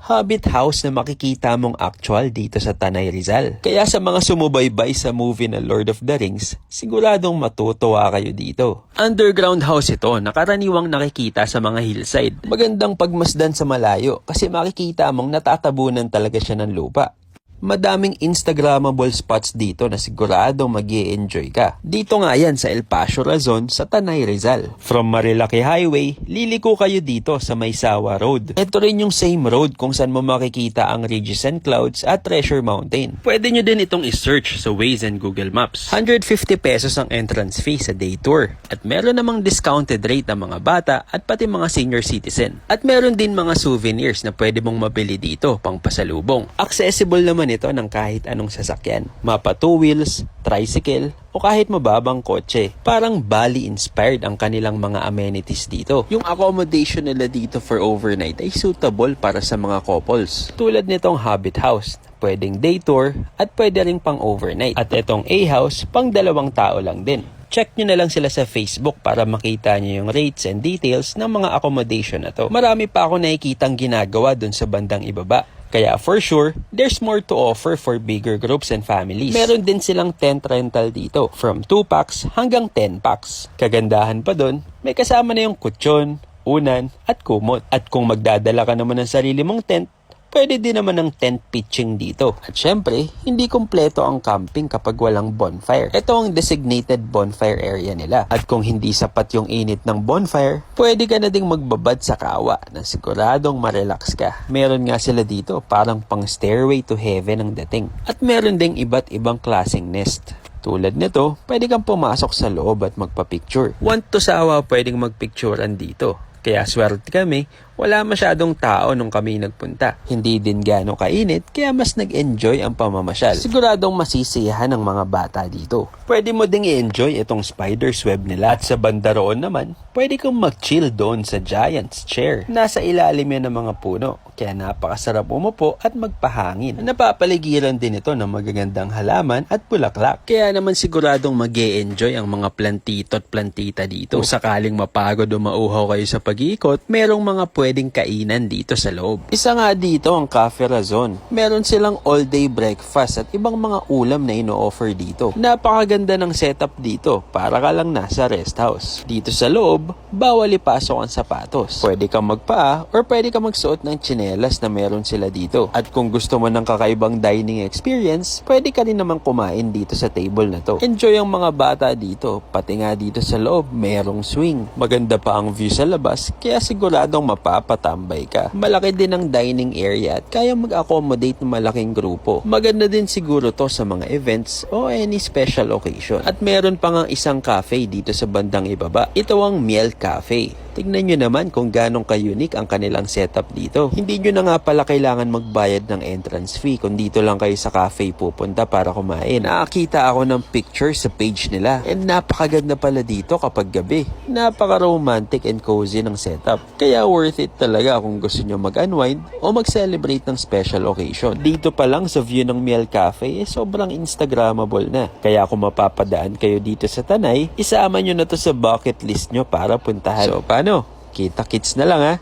Habit house na makikita mong actual dito sa Tanay Rizal. Kaya sa mga sumubaybay sa movie na Lord of the Rings, siguradong matutuwa kayo dito. Underground house ito na karaniwang nakikita sa mga hillside. Magandang pagmasdan sa malayo kasi makikita mong natatabunan talaga siya ng lupa. Madaming Instagrammable spots dito na siguradong mag enjoy ka. Dito nga yan sa El Pasio Razon sa Tanay Rizal. From Marilaki Highway, liliko kayo dito sa Maysawa Road. Ito rin yung same road kung saan mo makikita ang Ridges and Clouds at Treasure Mountain. Pwede nyo din itong isearch sa Waze and Google Maps. 150 pesos ang entrance fee sa day tour. At meron namang discounted rate ng mga bata at pati mga senior citizen. At meron din mga souvenirs na pwede mong mabili dito pang pasalubong. Accessible naman ito ng kahit anong sasakyan. Mapa two wheels, tricycle, o kahit mababang kotse. Parang Bali-inspired ang kanilang mga amenities dito. Yung accommodation nila dito for overnight ay suitable para sa mga couples. Tulad nitong Hobbit House, pwedeng day tour at pwede ring pang overnight. At itong A-House, pang dalawang tao lang din. Check nyo na lang sila sa Facebook para makita nyo yung rates and details ng mga accommodation na to. Marami pa ako nakikitang ginagawa dun sa bandang ibaba. Kaya for sure, there's more to offer for bigger groups and families. Meron din silang tent rental dito, from 2 packs hanggang 10 packs. Kagandahan pa dun, may kasama na yung kutsyon, unan, at kumot. At kung magdadala ka naman ng sarili mong tent, Pwede din naman ng tent pitching dito. At syempre, hindi kumpleto ang camping kapag walang bonfire. Ito ang designated bonfire area nila. At kung hindi sapat yung init ng bonfire, pwede ka na ding magbabad sa kawa na siguradong marelax ka. Meron nga sila dito parang pang stairway to heaven ang dating. At meron ding iba't ibang klaseng nest. Tulad nito, pwede kang pumasok sa loob at magpa-picture. Want to sawa pwedeng magpicturean dito. Kaya swerte kami, wala masyadong tao nung kami nagpunta. Hindi din gano'ng kainit, kaya mas nag-enjoy ang pamamasyal. Siguradong masisiyahan ng mga bata dito. Pwede mo ding i-enjoy itong spider's web nila. At sa banda roon naman, pwede kang mag-chill doon sa giant's chair. Nasa ilalim yan ng mga puno, kaya napakasarap umupo at magpahangin. Napapaligiran din ito ng magagandang halaman at bulaklak. Kaya naman siguradong mag enjoy ang mga plantito at plantita dito. Kung sakaling mapagod o mauhaw kayo sa pag-iikot, merong mga pwedeng kainan dito sa loob. Isa nga dito ang Cafe Razon. Meron silang all-day breakfast at ibang mga ulam na ino-offer dito. Napakaganda ng setup dito, para ka lang nasa rest house. Dito sa loob, bawal ipasok ang sapatos. Pwede kang magpaa or pwede kang magsuot ng tsinelas na meron sila dito. At kung gusto mo ng kakaibang dining experience, pwede ka rin naman kumain dito sa table na to. Enjoy ang mga bata dito, pati nga dito sa loob, merong swing. Maganda pa ang view sa labas, kaya siguradong mapapatambay ka. Malaki din ang dining area at kaya mag-accommodate ng malaking grupo. Maganda din siguro to sa mga events o any special occasion. At meron pa nga isang cafe dito sa bandang ibaba. Ito ang Miel Cafe. Tignan nyo naman kung ganong ka-unique ang kanilang setup dito. Hindi nyo na nga pala kailangan magbayad ng entrance fee kung dito lang kayo sa cafe pupunta para kumain. Nakakita ako ng picture sa page nila and napakaganda pala dito kapag gabi. Napaka-romantic and cozy ng setup. Kaya worth it talaga kung gusto nyo mag-unwind o mag-celebrate ng special occasion. Dito pa lang sa view ng Miel Cafe eh, sobrang Instagrammable na. Kaya kung mapapadaan kayo dito sa Tanay, isama nyo na to sa bucket list nyo para puntahan. So paano? Kita kits na lang ha.